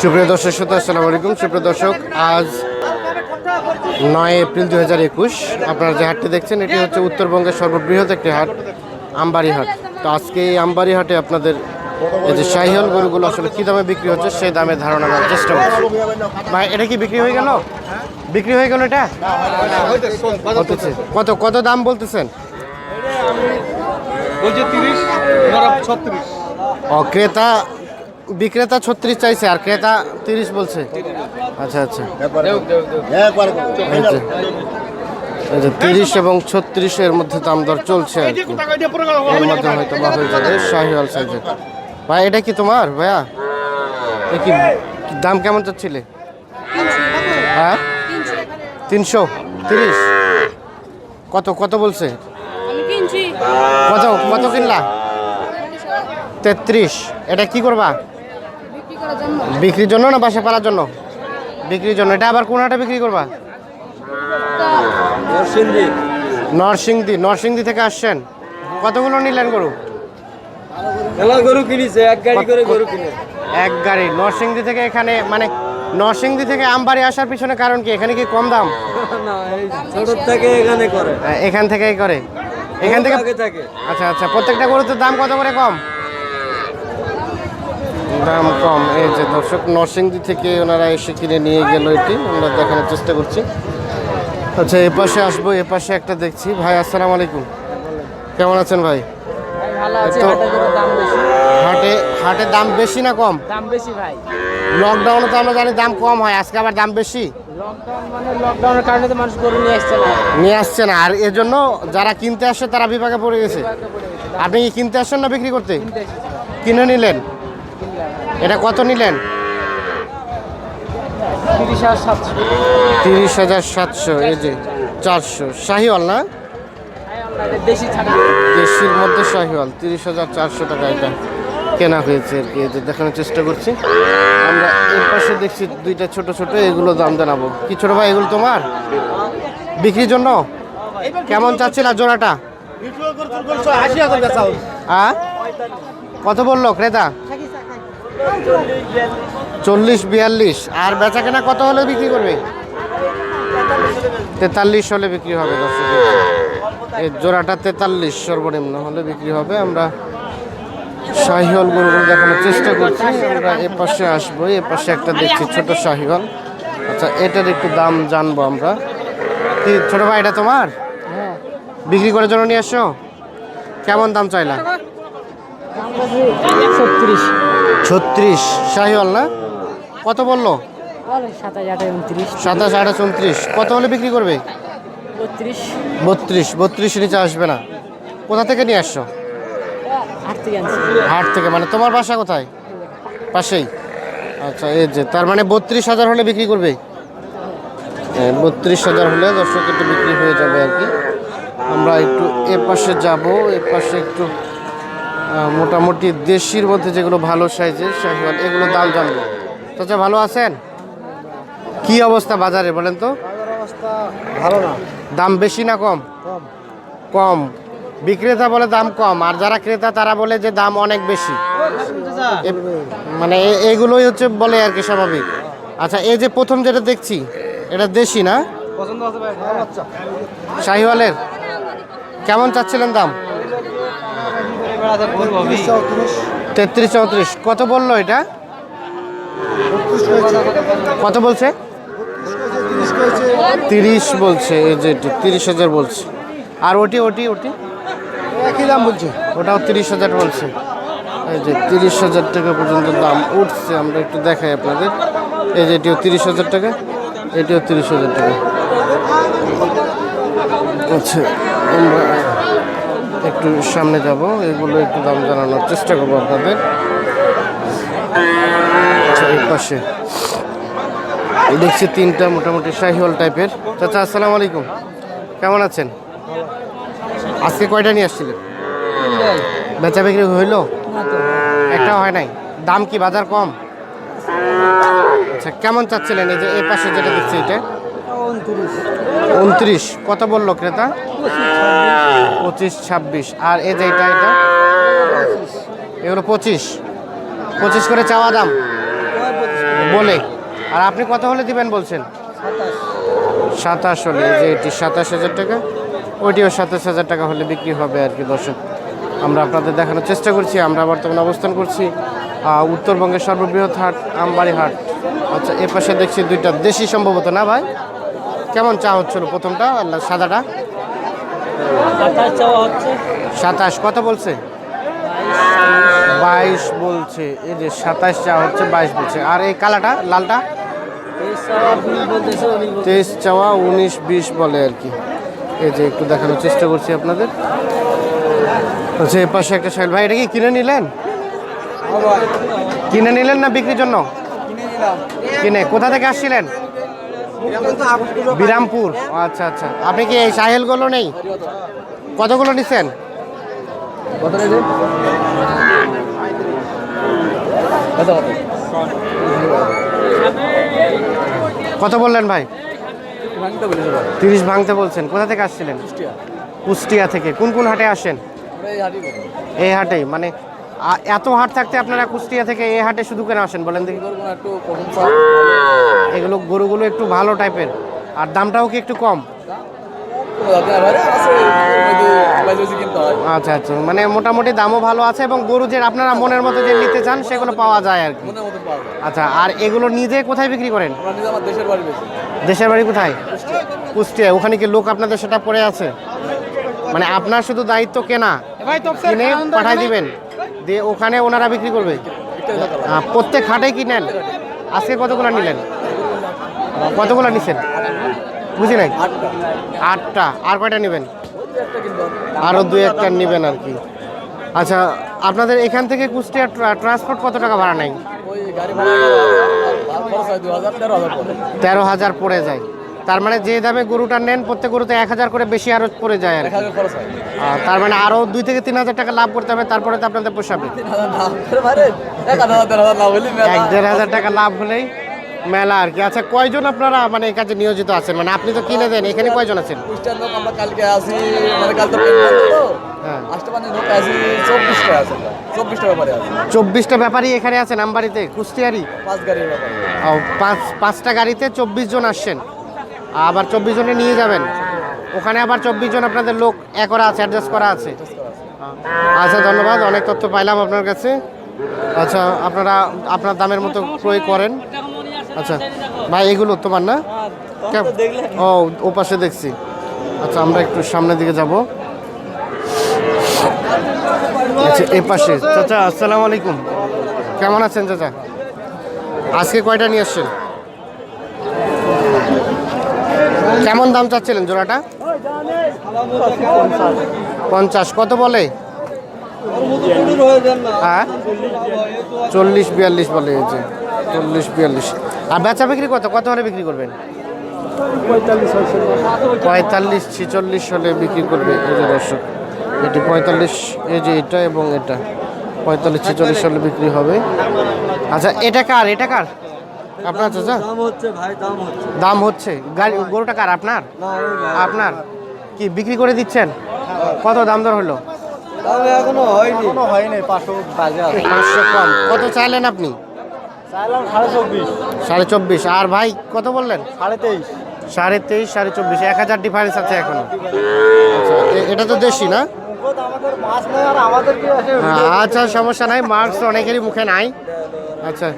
সুপ্রিয় দর্শক শ্রোতা, আসসালামু আলাইকুম। সুপ্রিয় দর্শক, আজ নয় এপ্রিল দু হাজার একুশ। আপনারা যে হাটটি দেখছেন, এটি হচ্ছে উত্তরবঙ্গের সর্ববৃহৎ একটি হাট আমবাড়ি হাট তো আজকে এই আমবাড়ি হাটে আপনাদের এই যে শাহিহল গরুগুলো আসলে কী দামে বিক্রি হচ্ছে, সেই দামে ধারণা নেওয়ার চেষ্টা করছি। ভাই, এটা কি বিক্রি হয়ে গেল? বিক্রি হয়ে গেল এটা? কত কত দাম বলতেছেন? ছত্রিশ। ও ক্রেতা বিক্রেতা ছত্রিশ চাইছে আর ক্রেতা তিরিশ বলছে। আচ্ছা আচ্ছা। তিরিশ এবং ছত্রিশের মধ্যে দাম দর চলছে আর কি। এর মধ্যে হয়তো বা হয়ে যাবে। শাহিওয়াল সাইজের। ভাই এটা কি তোমার ভাইয়া? কি দাম কেমন চাচ্ছিলে? হ্যাঁ? তিনশো। তিরিশ? কত কত বলছে? কত কত কিনলা? তেত্রিশ। এটা কি করবা? বিক্রির জন্য না বাসা পালার জন্য? বিক্রির জন্য। এটা আবার কোন হাটে বিক্রি করবা? নরসিংদী। নরসিংদী। থেকে আসছেন। কতগুলো নিলেন গরু? গরু কিনেছে এক গাড়ি করে গরু কিনে। এক গাড়ি। নরসিংদী থেকে এখানে মানে নরসিংদী থেকে আমবাড়ি আসার পিছনে কারণ কি? এখানে কি কম দাম? না এই ছোট থেকে এখানে করে। এখান থেকেই করে। এখান থেকে আচ্ছা আচ্ছা। প্রত্যেকটা গরুতে দাম কত করে কম? দাম কম। এই যে দর্শক নরসিংদী থেকে ওনারা এসে কিনে নিয়ে গেল এটি। আমরা দেখানোর চেষ্টা করছি। আচ্ছা এ পাশে আসব এ পাশে একটা দেখছি। ভাই আসসালামু আলাইকুম। কেমন আছেন ভাই? হাটে দাম বেশি? হাটে দাম বেশি না কম? দাম বেশি ভাই। লকডাউনে তো আমরা জানি দাম কম হয় আজকে আবার দাম বেশি? লকডাউন মানে লকডাউনের কারণে তো মানুষ গরু নিয়ে আসছে না। নিয়ে আসছে না। আর এজন্য যারা কিনতে আসছে তারা বিপাকে পড়ে গেছে। আপনি কি কিনতে আসছেন না বিক্রি করতে? কিনে নিলেন? এটা কত নিলেন? তিরিশ হাজার সাতশো, এই যে চারশো। শাহিওয়াল না? দেশির মধ্যে শাহিওয়াল, তিরিশ হাজার চারশো টাকা এটা কেনা হয়েছে আর কি যে দেখানোর চেষ্টা করছি। আমরা এর পাশে দেখছি দুইটা ছোট ছোট, এগুলো দাম জানাব। কি ছোট ভাই এগুলো তোমার? বিক্রির জন্য? কেমন চাচ্ছিলা জোড়াটা? কত বলল ক্রেতা? চল্লিশ বিয়াল্লিশ। আর বেচা কেনা কত হলে বিক্রি করবে? তেতাল্লিশ হলে বিক্রি হবে এই জোড়াটা তেতাল্লিশ সর্বনিম্ন হলে বিক্রি হবে। আমরা শাহিওয়াল গরুগুলো দেখানোর চেষ্টা করছি। আমরা এ পাশে আসব। এ পাশে একটা দেখছি ছোট শাহিওয়াল। আচ্ছা এটার একটু দাম জানব আমরা। কি ছোট ভাই, এটা তোমার? বিক্রি করার জন্য নিয়ে আসছো কেমন দাম চাইলা? ছত্রিশ। ছত্রিশ। শাহিওয়াল না? কত বলল? সাতাশ আঠাশ উনত্রিশ। কত হলে বিক্রি করবে? বত্রিশ। বত্রিশ। নিচে আসবে না। কোথা থেকে নিয়ে আসছো? হাট থেকে মানে তোমার বাসা কোথায়? পাশেই। আচ্ছা এই যে তার মানে বত্রিশ হাজার হলে বিক্রি করবে? বত্রিশ হাজার হলে দর্শক একটু বিক্রি হয়ে যাবে আর কি। আমরা একটু এ পাশে যাব এ পাশে একটু মোটামুটি দেশির মধ্যে যেগুলো ভালো সাইজের শাহিওয়াল এগুলো দাম জানব চাচা ভালো আছেন? কি অবস্থা বাজারে বলেন তো? ভালো না। দাম বেশি না কম? কম। বিক্রেতা বলে দাম কম আর যারা ক্রেতা তারা বলে যে দাম অনেক বেশি। মানে এগুলোই হচ্ছে বলে আর কি স্বাভাবিক। আচ্ছা এই যে প্রথম যেটা দেখছি এটা দেশি না? পছন্দ আছে ভাই আচ্ছা শাহিওয়ালের? কেমন চাচ্ছিলেন দাম? তেত্রিশ চৌত্রিশ। কত বলল এটা? কত বলছে? তিরিশ বলছে এই যে তিরিশ হাজার বলছে। আর ওটি ওটি ওটি? একই দাম বলছে। ওটাও তিরিশ হাজার বলছে। এই যে তিরিশ হাজার টাকা পর্যন্ত দাম উঠছে আমরা একটু দেখাই আপনাদের। এই যে এটিও তিরিশ হাজার টাকা এটিও তিরিশ হাজার টাকা। আচ্ছা আমরা একটু সামনে যাব, এগুলো একটু দাম জানানোর চেষ্টা করব আপনাদের। আচ্ছা পাশে। দেখছি তিনটা মোটামুটি শাহিওয়াল টাইপের। চাচা, আসসালামু আলাইকুম। কেমন আছেন? আজকে কয়টা নিয়ে আসছিলেন? বেচা বিক্রি হইল? একটাও হয় নাই। দাম কি বাজার কম? আচ্ছা কেমন চাচ্ছিলেন? এই যে, এই পাশে যেটা দেখছি এটা। উনত্রিশ। কত বলল ক্রেতা? পঁচিশ, ছাব্বিশ। আর এই যে এটা এগুলো পঁচিশ। পঁচিশ করে চাওয়া দাম। বলে। আর আপনি কত হলে দিবেন বলছেন? সাতাশ হলে। যে এটি সাতাশ হাজার টাকা, ওইটিও সাতাশ হাজার টাকা হলে বিক্রি হবে আর কি, দর্শক। আমরা আপনাদের দেখানোর চেষ্টা করছি। আমরা বর্তমানে অবস্থান করছি উত্তরবঙ্গের সর্ববৃহৎ হাট, আমবাড়ি হাট। আচ্ছা এ পাশে দেখছি দুইটা দেশি সম্ভবত, না ভাই? কেমন চা হচ্ছিল প্রথমটা? সাদাটা? সাতাশ হচ্ছে। কত বলছে? বাইশ বলছে। এই যে সাতাশ চা হচ্ছে বাইশ বলছে। আর এই কালাটা লালটা? তেইশ চাওয়া উনিশ বিশ বলে আর কি। এই যে একটু দেখানোর চেষ্টা করছি আপনাদের। আচ্ছা এ পাশে একটা সাইল ভাই এটা কি কিনে নিলেন? কিনে নিলেন না বিক্রির জন্য? কিনে। কোথা থেকে আসছিলেন? বিরামপুর। আচ্ছা আচ্ছা। আপনি কি এই সাহেলগুলো নেই? কতগুলো নিচ্ছেন কত বললেন ভাই? তিরিশ ভাঙতে বলছেন। কোথা থেকে আসছিলেন? কুষ্টিয়া। থেকে। কোন কোন হাটে আসেন? এই হাঁটি হাটেই মানে এত হাট থাকতে আপনারা কুষ্টিয়া থেকে এই হাটে শুধু কেন আসেন বলেন দেখি। এগুলো গরুগুলো একটু ভালো টাইপের। আর দামটাও কি একটু কম? আচ্ছা আচ্ছা। মানে মোটামুটি দামও ভালো আছে এবং গরু যে আপনারা মনের মতো যে নিতে চান সেগুলো পাওয়া যায় আর কি। মনের মতো পাওয়া যায়। আচ্ছা আর এগুলো নিজে কোথায় বিক্রি করেন? আমরা নিজে আমার দেশের বাড়ি দেশের বাড়ি কোথায়? কুষ্টিয়া। ওখানে কি লোক আপনাদের সেটা পড়ে আছে? মানে আপনার শুধু দায়িত্ব কেনা? কিনে পাঠাই দিবেন? দিয়ে ওখানে ওনারা বিক্রি করবে। প্রত্যেক হাটে কি নেন? আজকে কতগুলো নিলেন? কতগুলো নিছেন? বুঝি নাই? আটটা। আর কয়টা নেবেন? আরও দুই একটা নেবেন আর কি। আচ্ছা আপনাদের এখান থেকে কুষ্টিয়া ট্রান্সপোর্ট কত টাকা ভাড়া নেয়? তেরো হাজার পড়ে যায়। তার মানে যে দামে গরুটা নেন প্রত্যেক গরুতে এক হাজার করে বেশি আরও পড়ে যায় আর আর তার মানে আরও দুই থেকে তিন হাজার টাকা লাভ করতে হবে তারপরে তো আপনাদের পোষাবে। তিন হাজার না হলে বাইরে এক দেড় হাজার টাকা লাভ হলেই মেলা আর কি। আচ্ছা কয়জন আপনারা মানে এই কাজে নিয়োজিত আছেন? মানে আপনি তো কিনে দেন এখানে কয়জন আছেন? আমরা কালকে আসি মানে কাল তো হ্যাঁ। মানে চব্বিশটা আছে চব্বিশটা ব্যাপারে আছে। চব্বিশটা ব্যাপারই এখানে আছেন আমবাড়িতে কুষ্টিয়ারি পাঁচ গাড়ির ব্যাপারে। পাঁচ পাঁচটা গাড়িতে চব্বিশ জন আসছেন। আবার চব্বিশ জনে নিয়ে যাবেন। ওখানে আবার চব্বিশ জন আপনাদের লোক এ করা আছে অ্যাডজাস্ট করা আছে। আচ্ছা ধন্যবাদ। অনেক তথ্য পাইলাম আপনার কাছে। আচ্ছা আপনারা আপনার দামের মতো ক্রয় করেন। আচ্ছা ভাই এগুলো তোমার না? কেম- ও ও পাশে দেখছি। আচ্ছা আমরা একটু সামনের দিকে যাব। আচ্ছা এ পাশে। চাচা আসসালামু আলাইকুম। কেমন আছেন চাচা? আজকে কয়টা নিয়ে আসছেন? কেমন দাম চাচ্ছিলেন জোড়াটা? পঞ্চাশ। কত বলে? হ্যাঁ? চল্লিশ বিয়াল্লিশ বলে যে। চল্লিশ বিয়াল্লিশ। আর বেচা বিক্রি কত? কত হলে বিক্রি করবেন? পঁয়তাল্লিশ, ছিচল্লিশ হলে বিক্রি করবে, এই যে দর্শক। এটি পঁয়তাল্লিশ, এই যে এটা এবং এটা। পঁয়তাল্লিশ, ছিচল্লিশ হলে বিক্রি হবে। আচ্ছা এটা কার? এটা কার? আপনার চাচা? দাম হচ্ছে ভাই দাম হচ্ছে। দাম হচ্ছে। গাড়ি গরুটা কার? আপনার? আপনার। কি বিক্রি করে দিচ্ছেন? কত দাম দর হলো? দাম এখনও হয়নি। এখনও হয়নি পাঁচশো বাজে আছে। পাঁচশো কম। কত চাইলেন আপনি? চাইলাম সাড়ে চব্বিশ। সাড়ে চব্বিশ। আর ভাই কত বললেন? সাড়ে তেইশ। সাড়ে তেইশ সাড়ে চব্বিশ। এক হাজার ডিফারেন্স আছে এখনও। আচ্ছা এটা তো দেশি না? আচ্ছা সমস্যা নাই। মার্কস অনেকেরই মুখে নাই। আচ্ছা।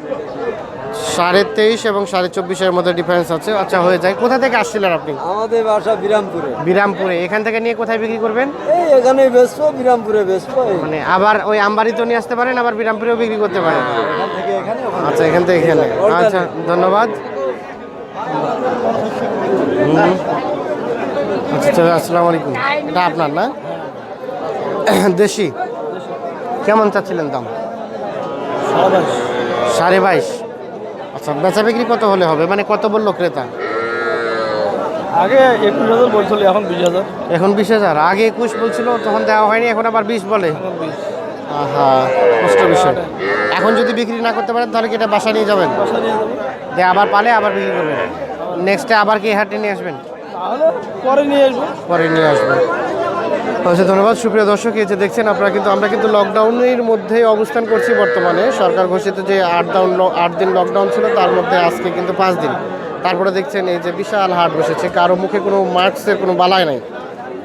সাড়ে তেইশ এবং সাড়ে চব্বিশের মধ্যে ডিফারেন্স আছে। আচ্ছা হয়ে যায়। কোথা থেকে আসছিলেন আপনি? আমাদের বাসা বিরামপুরে। বিরামপুরে। এখান থেকে নিয়ে কোথায় বিক্রি করবেন? এই এখানে বেসবো বিরামপুরে বেসবো মানে আবার ওই আমবাড়িতেও নিয়ে আসতে পারেন আবার বিরামপুরেও বিক্রি করতে পারেন। ওখানে আচ্ছা এখান থেকে এখানে। আচ্ছা ধন্যবাদ। আচ্ছা আসসালামু আলাইকুম। এটা আপনার না? দেশি। কেমন চাচ্ছিলেন দাম? সাড়ে বাইশ। আচ্ছা বেচা বিক্রি কত হলে হবে? মানে কত বলল ক্রেতা? আগে একুশ হাজার বলছিল এখন বিশ হাজার। এখন বিশ হাজার। আগে একুশ বলছিল তখন দেওয়া হয়নি এখন আবার বিশ বলে। আহা কষ্ট বিষয়। এখন যদি বিক্রি না করতে পারেন তাহলে কি এটা বাসা নিয়ে যাবেন? দিয়ে আবার পালে আবার বিক্রি করবেন। নেক্সটে আবার কি হাটে নিয়ে আসবেন? পরে নিয়ে আসব। পরে নিয়ে আসবেন। আচ্ছা ধন্যবাদ। সুপ্রিয় দর্শক, এই যে দেখছেন আপনারা কিন্তু, আমরা কিন্তু লকডাউনের মধ্যেই অবস্থান করছি বর্তমানে। সরকার ঘোষিত যে আট ডাউন আট দিন লকডাউন ছিল, তার মধ্যে আজকে কিন্তু পাঁচ দিন। তারপরে দেখছেন এই যে বিশাল হাট বসেছে, কারও মুখে কোনো মাস্কের কোনো বালাই নাই।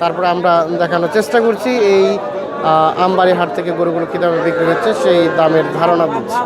তারপরে আমরা দেখানোর চেষ্টা করছি, এই আমবাড়ি হাট থেকে গরুগুলো কী দামে বিক্রি হচ্ছে, সেই দামের ধারণা দিচ্ছি।